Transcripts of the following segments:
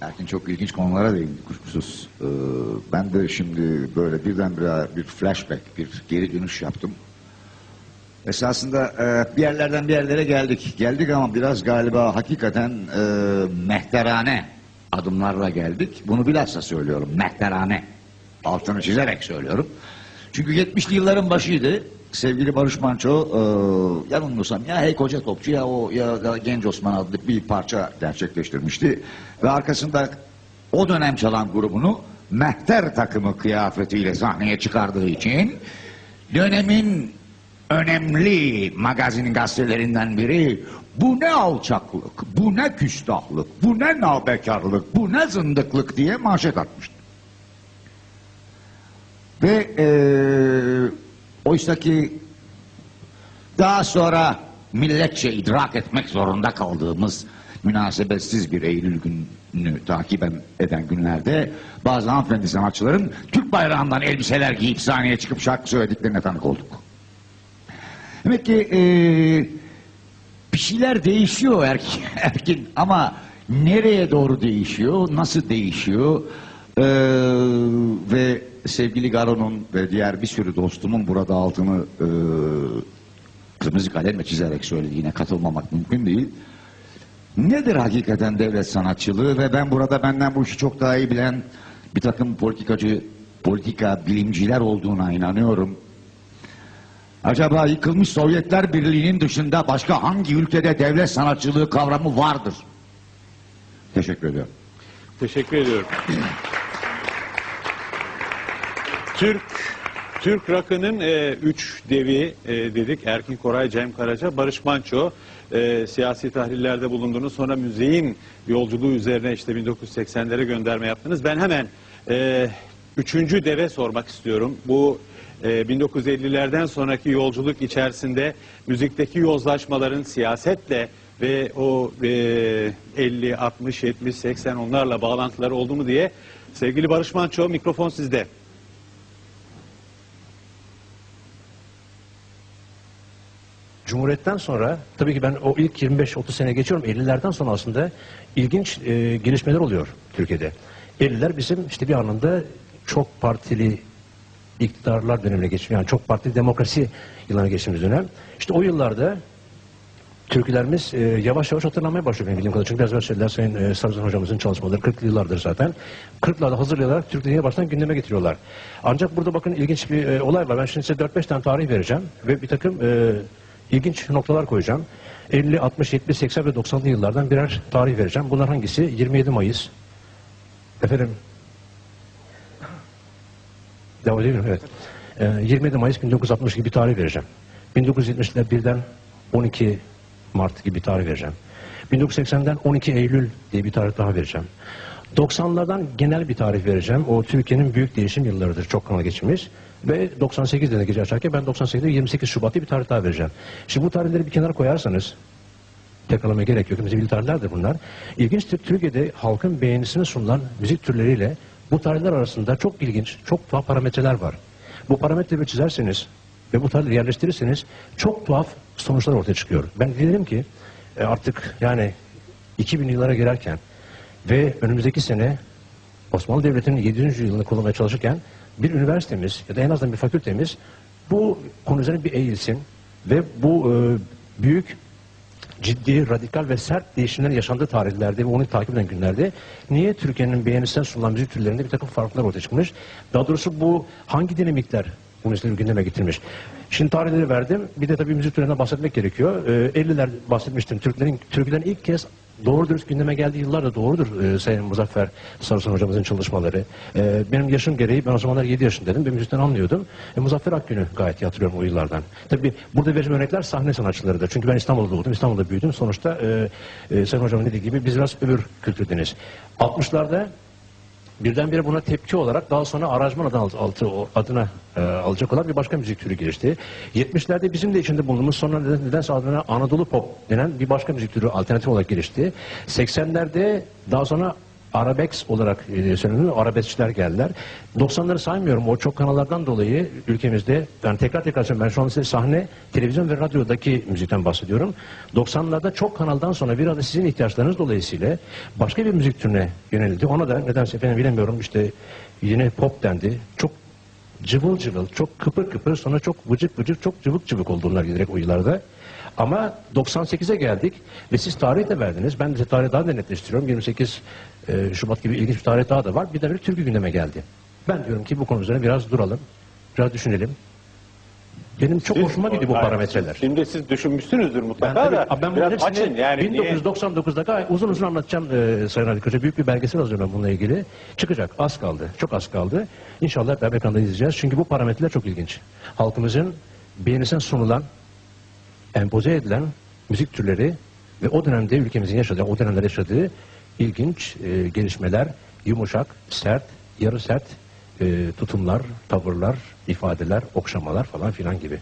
Erkin çok ilginç konulara değindi kuşkusuz. Ee, ben de şimdi böyle birdenbire bir flashback, bir geri dönüş yaptım. Esasında e, bir yerlerden bir yerlere geldik. Geldik ama biraz galiba hakikaten e, mehterane adımlarla geldik. Bunu bilhassa söylüyorum, mehterane. Altını çizerek söylüyorum. Çünkü 70'li yılların başıydı. Sevgili Barış Manço, e, yanılmıyorsam ya Hey Koca Topçu ya o ya da Genç Osman adlı bir parça gerçekleştirmişti. Ve arkasında o dönem çalan grubunu Mehter takımı kıyafetiyle sahneye çıkardığı için dönemin önemli magazin gazetelerinden biri bu ne alçaklık, bu ne küstahlık, bu ne nabekarlık, bu ne zındıklık diye manşet atmıştı. Ve eee oysa ki daha sonra milletçe idrak etmek zorunda kaldığımız münasebetsiz bir Eylül gününü takip eden günlerde bazı hanımefendi sanatçıların Türk bayrağından elbiseler giyip sahneye çıkıp şarkı söylediklerine tanık olduk. Demek ki eee, bir şeyler değişiyor Erkin, Erkin ama nereye doğru değişiyor, nasıl değişiyor Eee, ve sevgili Garo'nun ve diğer bir sürü dostumun burada altını eee kırmızı kalemle çizerek söylediğine katılmamak mümkün değil. Nedir hakikaten devlet sanatçılığı ve ben burada benden bu işi çok daha iyi bilen bir takım politikacı, politika bilimciler olduğuna inanıyorum. Acaba yıkılmış Sovyetler Birliği'nin dışında başka hangi ülkede devlet sanatçılığı kavramı vardır? Teşekkür ediyorum. Teşekkür ediyorum. Türk Türk rakının e, üç devi e, dedik. Erkin Koray, Cem Karaca, Barış Manço. E, siyasi tahlillerde bulundunuz. Sonra müzeyin yolculuğu üzerine işte 1980'lere gönderme yaptınız. Ben hemen e, üçüncü deve sormak istiyorum. Bu e, 1950'lerden sonraki yolculuk içerisinde müzikteki yozlaşmaların siyasetle ve o e, 50, 60, 70, 80 onlarla bağlantıları oldu mu diye sevgili Barış Manço mikrofon sizde. Cumhuriyetten sonra tabii ki ben o ilk 25-30 sene geçiyorum 50'lerden sonra aslında ilginç e, gelişmeler oluyor Türkiye'de. 50'ler bizim işte bir anlamda çok partili iktidarlar dönemine geçmiş yani çok partili demokrasi yıllarına geçtiğimiz dönem. İşte o yıllarda türkülerimiz e, yavaş yavaş hatırlanmaya başlıyor benim bildiğim kadarıyla. Çünkü biraz evvel söylediler Sayın e, Sarıcan hocamızın çalışmaları 40 yıllardır zaten. 40'larda hazırlayarak Türkleri baştan gündeme getiriyorlar. Ancak burada bakın ilginç bir e, olay var. Ben şimdi size 4-5 tane tarih vereceğim ve bir takım e, ilginç noktalar koyacağım. 50, 60, 70, 80 ve 90'lı yıllardan birer tarih vereceğim. Bunlar hangisi? 27 Mayıs. Efendim. Devam edebilir miyim? Evet. Ee, 27 Mayıs 1960 gibi bir tarih vereceğim. 1970'de birden 12 Mart gibi bir tarih vereceğim. 1980'den 12 Eylül diye bir tarih daha vereceğim. 90'lardan genel bir tarih vereceğim. O Türkiye'nin büyük değişim yıllarıdır. Çok kanal geçmiş. Ve 98'de de gece açarken ben 98'de 28 Şubat diye bir tarih daha vereceğim. Şimdi bu tarihleri bir kenara koyarsanız tekrarlamaya gerek yok. Bildiği tarihlerdir bunlar. İlginçtir Türkiye'de halkın beğenisine sunulan müzik türleriyle bu tarihler arasında çok ilginç, çok tuhaf parametreler var. Bu parametreleri çizerseniz ve bu tarihleri yerleştirirseniz çok tuhaf sonuçlar ortaya çıkıyor. Ben dilerim ki e, artık yani 2000 yıllara girerken ve önümüzdeki sene Osmanlı Devleti'nin 7. yılını kullanmaya çalışırken bir üniversitemiz ya da en azından bir fakültemiz bu konu üzerine bir eğilsin ve bu e, büyük ciddi, radikal ve sert değişimlerin yaşandığı tarihlerde ve onu takip eden günlerde niye Türkiye'nin beğenisinden sunulan müzik türlerinde bir takım farklar ortaya çıkmış? Daha doğrusu bu hangi dinamikler bu meseleyi gündeme getirmiş? Şimdi tarihleri verdim. Bir de tabii müzik türlerinden bahsetmek gerekiyor. Ee, 50'ler bahsetmiştim. Türklerin, Türklerin ilk kez doğru dürüst gündeme geldiği yıllar da doğrudur e, Sayın Muzaffer Sarısan hocamızın çalışmaları. E, benim yaşım gereği ben o zamanlar 7 yaşındaydım ve müzikten anlıyordum. E, Muzaffer Akgün'ü gayet iyi hatırlıyorum o yıllardan. Tabii burada vereceğim örnekler sahne sanatçılarıdır. Çünkü ben İstanbul'da doğdum, İstanbul'da büyüdüm. Sonuçta e, e, Sayın hocamın dediği gibi biz biraz öbür kültürdeniz. 60'larda Birdenbire buna tepki olarak daha sonra aranjman adı altı, adına e, alacak olan bir başka müzik türü gelişti. 70'lerde bizim de içinde bulunduğumuz sonra neden, nedense adına Anadolu Pop denen bir başka müzik türü alternatif olarak gelişti. 80'lerde daha sonra Arabex olarak e, söyleniyor. Arabeskçiler geldiler. 90'ları saymıyorum. O çok kanallardan dolayı ülkemizde yani tekrar tekrar söylüyorum. Ben şu an size sahne, televizyon ve radyodaki müzikten bahsediyorum. 90'larda çok kanaldan sonra biraz da sizin ihtiyaçlarınız dolayısıyla başka bir müzik türüne yönelildi. Ona da nedense efendim bilemiyorum işte yine pop dendi. Çok cıvıl cıvıl, çok kıpır kıpır sonra çok vıcık vıcık, çok cıvık cıvık oldu onlar giderek o yıllarda. Ama 98'e geldik ve siz tarih de verdiniz. Ben de tarihi daha da netleştiriyorum. 28 e, Şubat gibi ilginç bir tarih daha da var. Bir de bir türkü gündeme geldi. Ben diyorum ki bu konu üzerine biraz duralım, biraz düşünelim. Benim çok Siz- hoşuma gidiyor bu parametreler. Şimdi siz düşünmüşsünüzdür Ben, mutlaka tabii, da. ben biraz açın yani. niye- 1999'da gayet uzun uzun anlatacağım e, Sayın Ali Koca. Büyük bir belgesel hazırlıyorum ben bununla ilgili. Çıkacak. Az kaldı. Çok az kaldı. İnşallah hep ekranda izleyeceğiz. Çünkü bu parametreler çok ilginç. Halkımızın beğenisine sunulan, empoze edilen müzik türleri ve o dönemde ülkemizin yaşadığı, o dönemler yaşadığı ilginç e, gelişmeler, yumuşak, sert, yarı sert e, tutumlar, tavırlar, ifadeler, okşamalar falan filan gibi.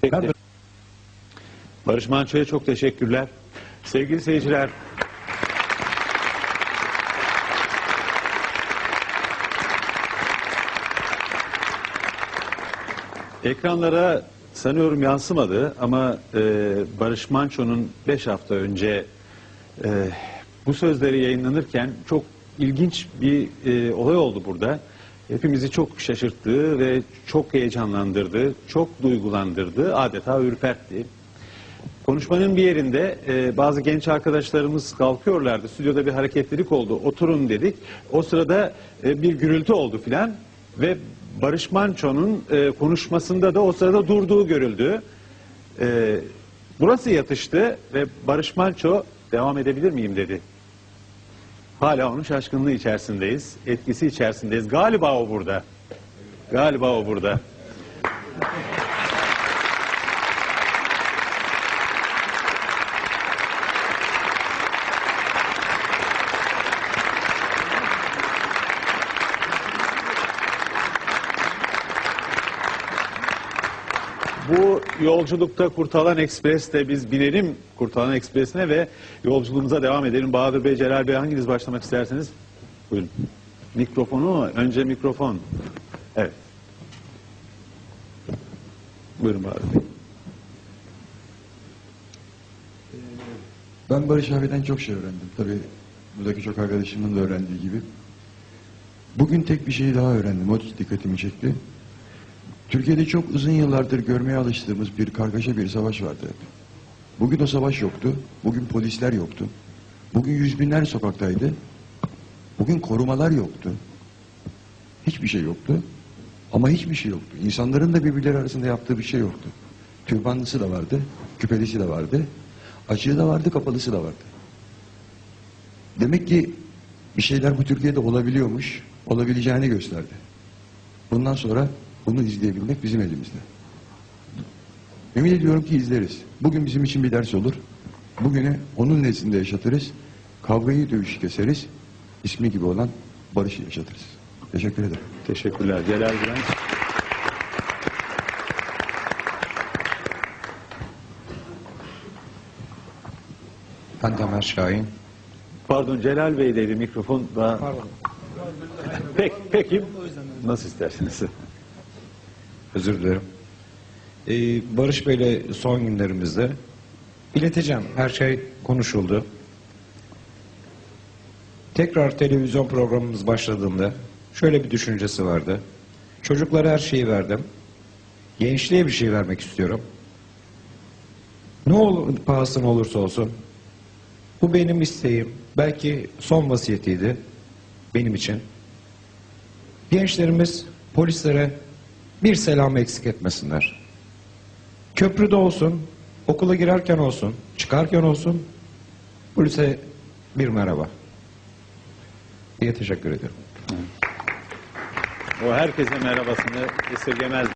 Peki. Ben- Barış Manço'ya çok teşekkürler. Sevgili seyirciler, ekranlara sanıyorum yansımadı ama e, Barış Manço'nun 5 hafta önce e, bu sözleri yayınlanırken çok ilginç bir e, olay oldu burada. Hepimizi çok şaşırttı ve çok heyecanlandırdı, çok duygulandırdı, adeta ürpertti. Konuşmanın bir yerinde e, bazı genç arkadaşlarımız kalkıyorlardı. Stüdyoda bir hareketlilik oldu. Oturun dedik. O sırada e, bir gürültü oldu filan ve Barış Manço'nun e, konuşmasında da o sırada durduğu görüldü. E, burası yatıştı ve Barış Manço devam edebilir miyim dedi. Hala onun şaşkınlığı içerisindeyiz. Etkisi içerisindeyiz. Galiba o burada. Galiba o burada. Bu yolculukta Kurtalan Ekspres'te biz binelim Kurtalan Ekspres'ine ve yolculuğumuza devam edelim. Bahadır Bey, Celal Bey hanginiz başlamak isterseniz? Buyurun. Mikrofonu mu? Önce mikrofon. Evet. Buyurun Bahadır Bey. Ben Barış abiden çok şey öğrendim. Tabii buradaki çok arkadaşımın da öğrendiği gibi. Bugün tek bir şeyi daha öğrendim. O dikkatimi çekti. Türkiye'de çok uzun yıllardır görmeye alıştığımız bir kargaşa bir savaş vardı. Bugün o savaş yoktu. Bugün polisler yoktu. Bugün yüz binler sokaktaydı. Bugün korumalar yoktu. Hiçbir şey yoktu. Ama hiçbir şey yoktu. İnsanların da birbirleri arasında yaptığı bir şey yoktu. Türbanlısı da vardı, küpelisi de vardı. Açığı da vardı, kapalısı da vardı. Demek ki bir şeyler bu Türkiye'de olabiliyormuş, olabileceğini gösterdi. Bundan sonra bunu izleyebilmek bizim elimizde. Emin ediyorum ki izleriz. Bugün bizim için bir ders olur. Bugünü onun nezdinde yaşatırız. Kavgayı dövüşü keseriz. İsmi gibi olan barışı yaşatırız. Teşekkür ederim. Teşekkürler. Celal Güven. Ben Tamer Şahin. Pardon Celal Bey'deydi mikrofon. Daha... Pardon. Peki, peki. Nasıl isterseniz. Özür dilerim. Ee, Barış Bey'le son günlerimizde ileteceğim. Her şey konuşuldu. Tekrar televizyon programımız başladığında şöyle bir düşüncesi vardı. Çocuklara her şeyi verdim. Gençliğe bir şey vermek istiyorum. Ne olur, pahasına olursa olsun. Bu benim isteğim. Belki son vasiyetiydi benim için. Gençlerimiz polislere bir selam eksik etmesinler. Köprüde olsun, okula girerken olsun, çıkarken olsun, polise bir merhaba diye teşekkür ediyorum. O herkese merhabasını esirgemez.